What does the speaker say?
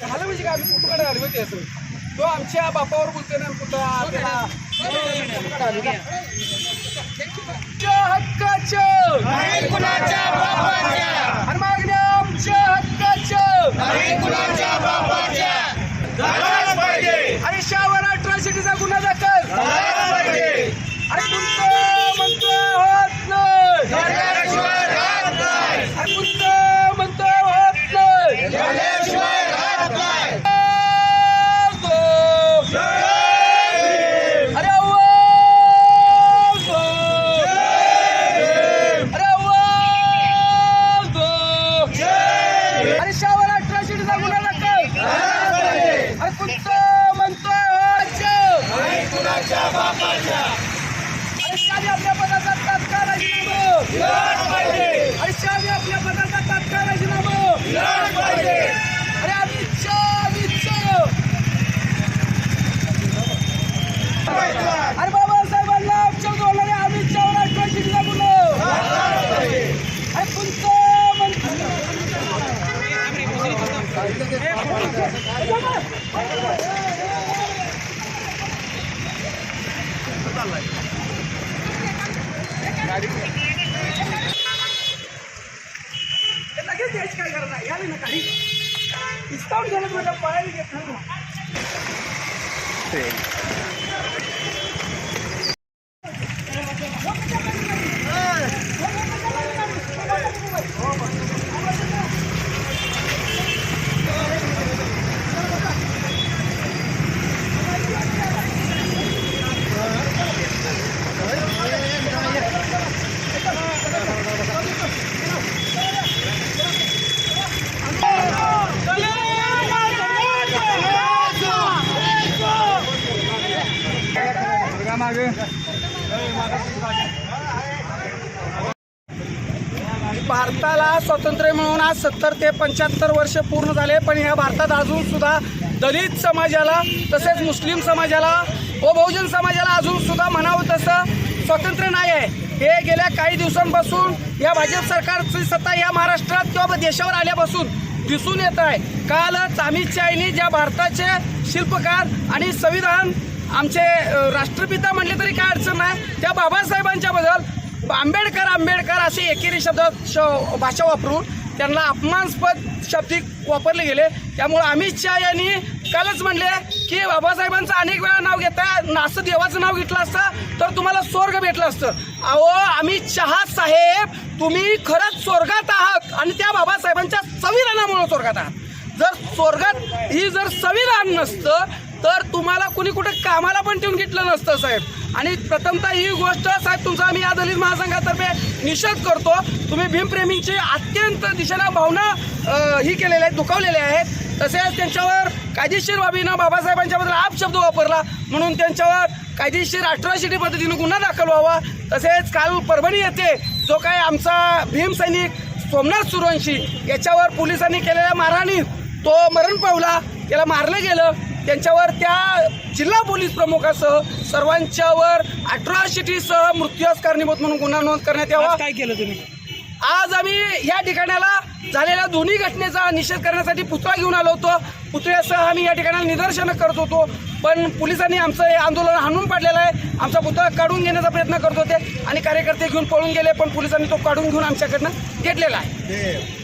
झालं म्हणजे का आम्ही कुठं आलो माहिती असं? तो आमच्या बापावर बोलतोय ना कुठं त्याला कुठं आलो का? आमच्या हक्काचं नाही कुणाच्या बापाच्या आणि मागण्या आमच्या हक्काचं नाही कुणाच्या बापाच्या झालाच पाहिजे आणि शावर अट्रॉसिटीचा गुन्हा दाखल झालाच पाहिजे अरे तुमचं म्हणतोय होत नाही झाल्याशिवाय राहत नाही अरे तुमचं म्हणतोय होत नाही झाल्याशिवाय राहत नाही अरे आवाज दो. अरे आवाज दो. अरे शावर अट्रॉसिटीचा गुन्हा दाखल अरे तुमचं म्हणतोय होत नाही. नाही कुणाच्या बापाच्या अरे शाही आपल्या पदाचा तात्काळ राजीनामा झालाच आपल्या पदाचा तात्काळ राजीनामा अरे अमित शाह अमित शाह अरे बाबासाहेबांना आमच्या बोलणारे अमित शाह राष्ट्रवादीला बोलव अरे तुमचं म्हणतो लगेच द्यायची काय गरज नाही. यावे ना काही. इस्तावून गेलं माझ्या पायाला घेत नाही भारताला स्वातंत्र्य मिळून आज सत्तर ते पंच्याहत्तर वर्ष पूर्ण झाले पण ह्या भारतात अजून सुद्धा दलित समाजाला तसेच मुस्लिम समाजाला व बहुजन समाजाला अजून सुद्धा म्हणावं तसं स्वातंत्र्य नाही आहे. हे गेल्या काही दिवसांपासून या भाजप सरकारची सत्ता या महाराष्ट्रात किंवा देशावर आल्यापासून दिसून येत आहे. कालच अमित शहानी ज्या भारताचे शिल्पकार आणि संविधान आमचे राष्ट्रपिता म्हणले तरी काय अडचण नाही. त्या बाबासाहेबांच्या बद्दल आंबेडकर आंबेडकर असे एकेरी शब्द श- भाषा वापरून त्यांना अपमानस्पद शब्दिक वापरले गेले. त्यामुळे अमित शहा यांनी कालच म्हणले की बाबासाहेबांचं अनेक वेळा नाव घेता असं देवाचं नाव घेतलं असतं तर तुम्हाला स्वर्ग भेटलं असतं. अहो अमित शहा साहेब तुम्ही खरंच स्वर्गात आहात आणि त्या बाबासाहेबांच्या संविधानामुळे स्वर्गात आहात. जर स्वर्गात ही जर संविधान नसतं तर तुम्हाला कुणी कुठे कामाला पण ठेवून घेतलं नसतं साहेब. आणि प्रथमतः ही गोष्ट साहेब तुमचा आम्ही या दलित महासंघातर्फे निषेध करतो. तुम्ही भीमप्रेमींची अत्यंत दिशेनं भावना ही केलेल्या आहेत दुखावलेल्या आहेत. तसेच त्यांच्यावर कायदेशीर बाबीनं बाबासाहेबांच्याबद्दल आप शब्द वापरला. म्हणून त्यांच्यावर कायदेशीर अठराशिटी पद्धतीनं गुन्हा दाखल व्हावा. तसेच काल परभणी येथे जो काय आमचा भीम सैनिक सोमनाथ सुरवंशी याच्यावर पोलिसांनी केलेल्या मारहाणीत तो मरण पावला. त्याला मारलं गेलं. त्यांच्यावर त्या जिल्हा पोलीस प्रमुखासह सर्वांच्यावर अट्रॉसिटीसह मृत्यूस कारणीभूत म्हणून गुन्हा नोंद करण्यात यावा. काय केलं तुम्ही? आज आम्ही या ठिकाणाला झालेल्या दोन्ही घटनेचा निषेध करण्यासाठी पुतळा घेऊन आलो होतो. पुतळ्यासह आम्ही या ठिकाणाला निदर्शनं करत होतो. पण पोलिसांनी आमचं हे आंदोलन हाणून पाडलेलं आहे. आमचा पुतळा काढून घेण्याचा प्रयत्न करत होते आणि कार्यकर्ते घेऊन पळून गेले पण पोलिसांनी तो काढून घेऊन आमच्याकडनं घेतलेला आहे.